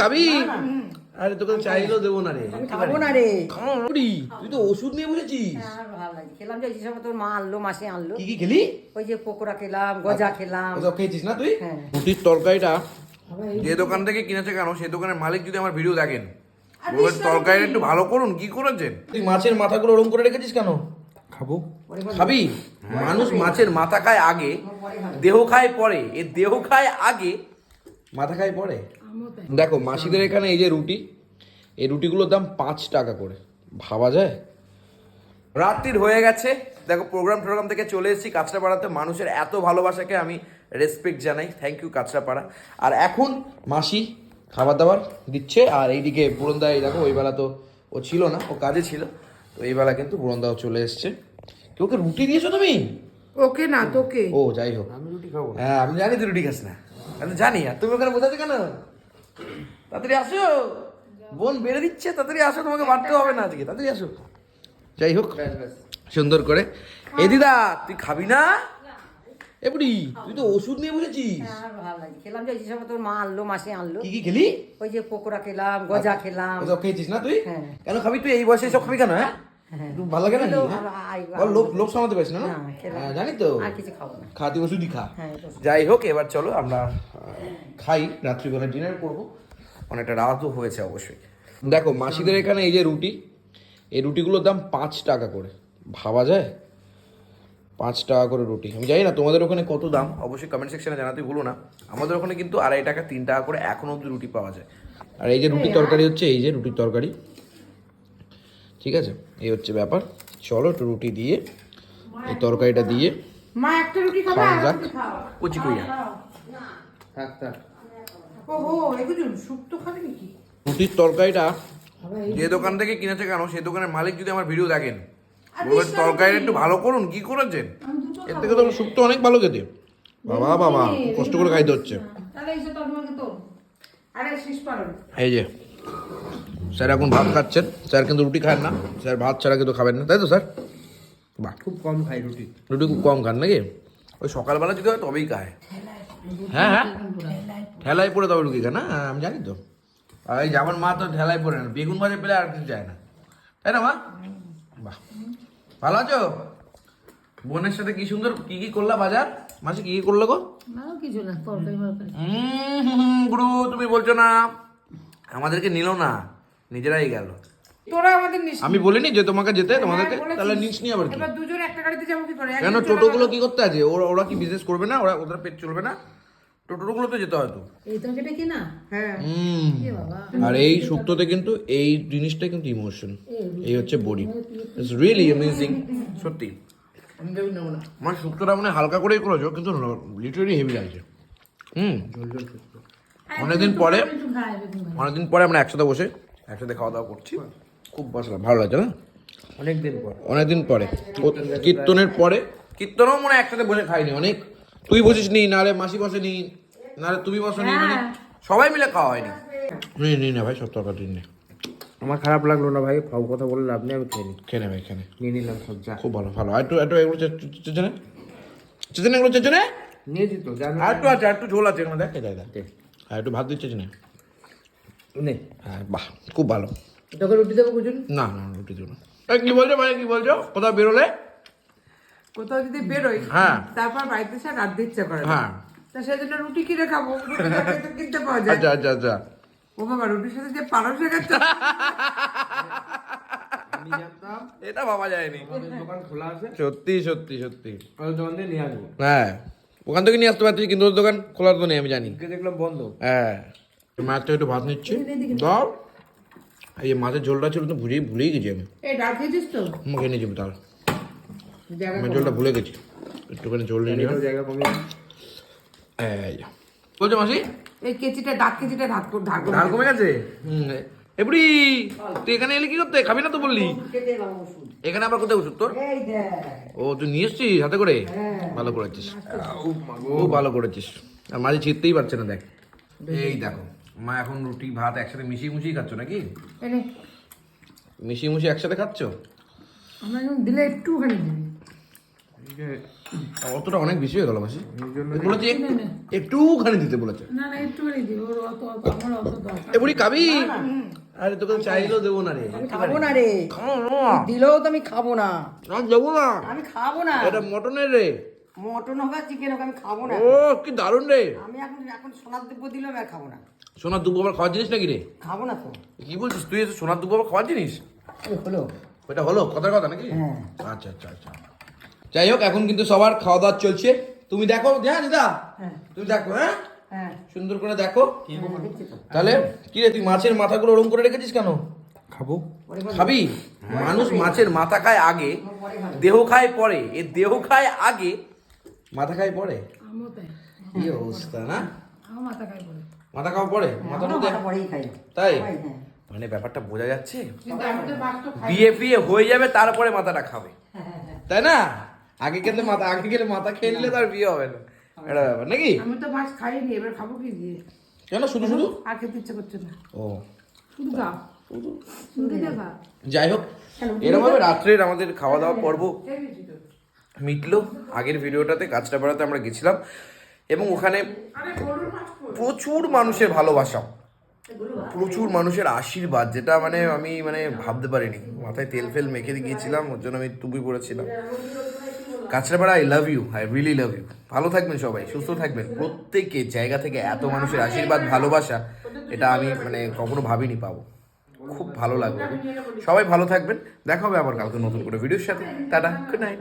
খাবি? আরে তোকে চাইলেও দেবো না রে। খাব না রে। খাবি। তুই তো ওষুধ নিয়ে বসেছিস। লাগে খেলাম যে তোর মা আনলো মাসে আনলো। কি কি খেলি? ওই যে পকোড়া খেলাম গজা খেলাম। ওসব খেয়েছিস না তুই? হ্যাঁ। রুটির তরকারিটা যে দোকান থেকে কিনেছে কেন সেই দোকানের মালিক যদি আমার ভিডিও দেখেন। বলবেন তরকারিটা একটু ভালো করুন কি করেছেন? তুই মাছের মাথাগুলো ওরম করে রেখেছিস কেন? খাব। খাবি? মানুষ মাছের মাথা খায় আগে দেহ খায় পরে। এ দেহ খায় আগে মাথা খায় পরে? দেখো মাসিদের এখানে এই যে রুটি এই রুটিগুলোর দাম পাঁচ টাকা করে। ভাবা যায়? রাত্রির হয়ে গেছে। দেখো প্রোগ্রাম টোগ্রাম থেকে চলে এসেছি কাঁচরাপাড়াতে। মানুষের এত ভালোবাসাকে আমি রেসপেক্ট জানাই। Thank you Kanchrapara. আর এখন মাসি খাবার দাবার দিচ্ছে আর এইদিকে বুরন্দা এই দেখো ওই বেলা তো ও ছিল না ও কাজে ছিল। তো এই বেলা কিন্তু বুরন্দাও চলে এসছে। কি ওকে রুটি দিয়েছ তুমি? ওকে না তোকে। ও যাই হোক। আমি রুটি খাব হ্যাঁ আমি জানি তুই রুটি খাস না। আমি জানি আর তুমি ওখানে বোঝাচ্ছ কেন? তাড়াতাড়ি আসো। বোন বেড়ে দিচ্ছে তাড়াতাড়ি আসো তোমাকে বাড়তে হবে না আজকে। তাড়াতাড়ি আসো। যাই হোক সুন্দর করে। এ দিদা তুই খাবি না? এ বুড়ি তুই তো ওষুধ নিয়ে বসেছিস। ভালো লাগে। খেলাম যে সব তোর মা আনলো মাসে আনলো। কি কি খেলি? ওই যে পকোড়া খেলাম গজা খেলাম। ওসব খেয়েছিস না তুই? হ্যাঁ। কেন খাবি তুই? এই বয়সে সব খাবি কেন হ্যাঁ? হ্যাঁ। ভালো লাগে না খেলেও হ্যাঁ? ভালো, আই- বল, লোক লোক সামাতে পারিস না না? না, খেলাম। হ্যাঁ, জানি তো। খাতি ওষুধই খা। হ্যাঁ। যাই হোক এবার চলো আমরা খাই রাত্রিবেলা ডিনার করব। অনেকটা রাতও হয়েছে অবশ্যই। দেখো মাসিদের এখানে এই যে রুটি এই রুটিগুলোর দাম পাঁচ টাকা করে। ভাবা যায়? পাঁচ টাকা করে রুটি। আমি জানি না তোমাদের ওখানে কত দাম অবশ্যই কমেন্ট সেকশনে জানাতে ভুলো না। আমাদের ওখানে কিন্তু আড়াই টাকা তিন টাকা করে এখনও অব্দি রুটি পাওয়া যায়। আর এই যে রুটির তরকারি হচ্ছে এই যে রুটির তরকারি। ঠিক আছে? এই হচ্ছে ব্যাপার। চলো একটু রুটি দিয়ে এই তরকারিটা দিয়ে মা একটা রুটি খাওয়া যাক। কচি থাক থাক। রুটির তরকারিটা যে দোকান থেকে কিনেছে কেন সেই দোকানের মালিক যদি আমার ভিডিও দেখেন বলবেন তরকারিটা একটু ভালো করুন কি করেছেন? এর থেকে তো শুক্তো অনেক ভালো খেতে। বাবা বাবা কষ্ট করে খাইতে হচ্ছে। তাহলে এসে তো তোমাকে তো। আরে শেষ পারো। এই যে। স্যার এখন ভাত খাচ্ছেন। স্যার কিন্তু রুটি খান না। স্যার ভাত ছাড়া কিন্তু খাবেন না। তাই তো স্যার? বাহ। খুব কম খাই রুটি। রুটি খুব কম খান নাকি? ওই সকালবেলা যদি হয় তবেই খায়। হ্যাঁ হ্যাঁ। ঠেলায় পড়ে তবে রুটি খায় না? হ্যাঁ, আমি জানি তো। আর এই যে আমার মা তো ঠেলায় পড়ে না। বেগুন ভাজা পেলে আর কিছু চায় না। তাই না মা? বাহ। ভালো আছো? বোনের সাথে কি সুন্দর কি কি করলা বাজার? মাসে কি কি করল গো? কিছু না গুরু তুমি বলছো না। আমাদেরকে নিল না। নিজেরাই গেল। তোরা আমাদের নিস আমি বলিনি যে তোমাকে যেতে তোমাদেরকে হ্যাঁ, তাহলে নিস নি আবার কি? এবার দুজন একটা গাড়িতে যাব কি করে? কেন টোটোগুলো কি করতে আছে? ওরা ওরা কি বিজনেস করবে না? ওরা ওদের পেট চলবে না? টোটোগুলো তো। যেতে এই কি না হ্যাঁ। আর এই শুক্তোতে কিন্তু এই জিনিসটা কিন্তু ইমোশন এই হচ্ছে বডি ইটস রিয়েলি অ্যামেজিং সত্যি। আমার শুক্তোটা মানে হালকা করেই করেছ কিন্তু লিটারি হেভি লাগছে। হুম। অনেকদিন পরে অনেকদিন পরে আমরা একসাথে বসে একসাথে খাওয়া দাওয়া করছি। খুব বসলাম ভালো লাগছে না? অনেক দিন পর। অনেকদিন পরে। কীর্তনের পরে কীর্তনও মনে হয় একসাথে বসে খাইনি অনেক। তুই বসিস নি নারে মাসি বসে বসেনি নারে তুমি বসনি মানে সবাই মিলে খাওয়া হয়নি। নি নি না ভাই সব তরকারি নে। আমার খারাপ লাগল না ভাই ফাউ কথা বলে লাভ নেই আমি খেয়ে নিই। খেনে ভাই খেনে নিয়ে নিলাম সব যা। খুব ভালো ভালো। আর একটু একটু এগুলো চেচনে চেচনে এগুলো চেচনে নিয়েছি তো জানি আর একটু আছে আর একটু ঝোল আছে এখানে দেখ। দেখ দেখ। আর একটু ভাত দিচ্ছে চেচনে নে হ্যাঁ বাহ খুব ভালো। তোকে রুটি দেবো কুচুন? না না রুটি দিও না। কি বলছো ভাই কি বলছো? কোথাও বেরোলে? কোথাও যদি বেরোই হ্যাঁ। তারপর বাড়িতে এসে রাত ইচ্ছা করে। হ্যাঁ। তা সেজন্য রুটি কিনে খাব রুটি কিনতে পাওয়া যায়। আচ্ছা আচ্ছা আচ্ছা। ও বাবা রুটির সাথে যে পারস শেখাচ্ছে আমি এটা ভাবা যায়নি। দোকান খোলা আছে। সত্যি সত্যি সত্যি। দোকান দিয়ে নিয়ে আসব। হ্যাঁ। ওখান থেকে নিয়ে আসতে পারছিস কিন্তু ওর দোকান খোলার তো নেই আমি জানি। দেখলাম বন্ধ। হ্যাঁ। মাছ থেকে একটু ভাত নিচ্ছি। দাও। এই যে মাছের ঝোলটা ছিল তো ভুলেই ভুলেই গেছি আমি। মুখে নিয়েছি তাহলে জায়গা আমি ঝোলটা ভুলে গেছি। একটুখানি ঝোল নিয়ে এই বলছো মাসি? এই কেচিটা দাঁত কেচিটা ধাত ধার ধার কমে গেছে? এপড়ি তুই এখানে এলি কি করতে? খাবি না তো বললি? এখানে আবার কোথায় ওষুধ তোর? ও তুই নিয়ে এসছিস হাতে করে? ভালো করেছিস। খুব ভালো করেছিস। আর মাঝে ছিটতেই পারছে না দেখ। এই দেখো। মা এখন রুটি ভাত একসাথে মিশিয়ে মুশিয়ে খাচ্ছ নাকি? মিশিয়ে মুশিয়ে একসাথে খাচ্ছ? আমরা যখন দিলে একটুখানি দিবি অতটা অনেক বেশি হয়ে গেল মাসি। বলেছে একটু- একটুখানি দিতে বলেছে। না না একটুখানি দিব। অত অত আমার অত দরকার এ বুড়ি খাবি? আরে তোকে চাইলেও দেবো না রে। খাব না রে। দিলেও তো আমি খাব না দেবো না। আমি খাব না। এটা মটনের রে। মটন হোক আর চিকেন হোক আমি খাব না। ও কি দারুণ রে। আমি এখন এখন সোনার দুব্য দিলেও আমি আর খাব না। সোনার দুব্বো আবার খাওয়ার জিনিস নাকি রে? খাব না তো। কি বলছিস? তুই এসে সোনার দুব্বো আবার খাওয়ার জিনিস? হলো? ওইটা হলো? কথার কথা নাকি? হ্যাঁ। আচ্ছা আচ্ছা আচ্ছা। যাই হোক এখন কিন্তু সবার খাওয়া দাওয়া চলছে। তুমি দেখো হ্যাঁ দিদা? হ্যাঁ। তুমি দেখো হ্যাঁ? হ্যাঁ। সুন্দর করে দেখো। তাহলে কি রে তুই মাছের মাথাগুলো ওরম করে রেখেছিস কেন? খাব। খাবি। মানুষ মাছের মাথা খায় আগে দেহ খায় পরে। এ দেহ খায় আগে মাথা খায় তাই। কি অবস্থা না? মাথা খাই বলে মাথা খাওয়া আমরা মধ্যে মাথা তাই? হ্যাঁ। মানে ব্যাপারটা বোঝা যাচ্ছে? বিয়ে ফিয়ে হয়ে যাবে তারপরে মাথাটা খাবে। তাই না? আগে খেলে মাথা আগে খেলে মাথা খেয়ে নিলে তার বিয়ে হবে না। এটা ব্যাপার নাকি? আমি তো মাছ খাইনি এবার খাব কি দিয়ে? কেন শুধু শুধু? আর খেতে ইচ্ছে করছে না। ও। শুধু খা শুধু। যাই হোক এরকম ভাবে রাত্রের আমাদের খাওয়া দাওয়া পর্ব মিটলো। আগের ভিডিওটাতে কাঁচরাপাড়াতে আমরা গেছিলাম এবং ওখানে? প্রচুর মানুষের ভালোবাসা। প্রচুর মানুষের আশীর্বাদ, যেটা মানে আমি মানে ভাবতে পারিনি। মাথায় তেল ফেল মেখে গিয়েছিলাম, ওর জন্য আমি টুপি পরেছিলাম। Kanchrapara I love you I really love you ভালো থাকবেন সবাই, সুস্থ থাকবেন। প্রত্যেকের জায়গা থেকে এত মানুষের আশীর্বাদ, ভালোবাসা, এটা আমি মানে কখনো ভাবিনি পাবো। খুব ভালো লাগবে সবাই ভালো থাকবেন। দেখা হবে আবার কালকে নতুন করে ভিডিওর সাথে। Tata good night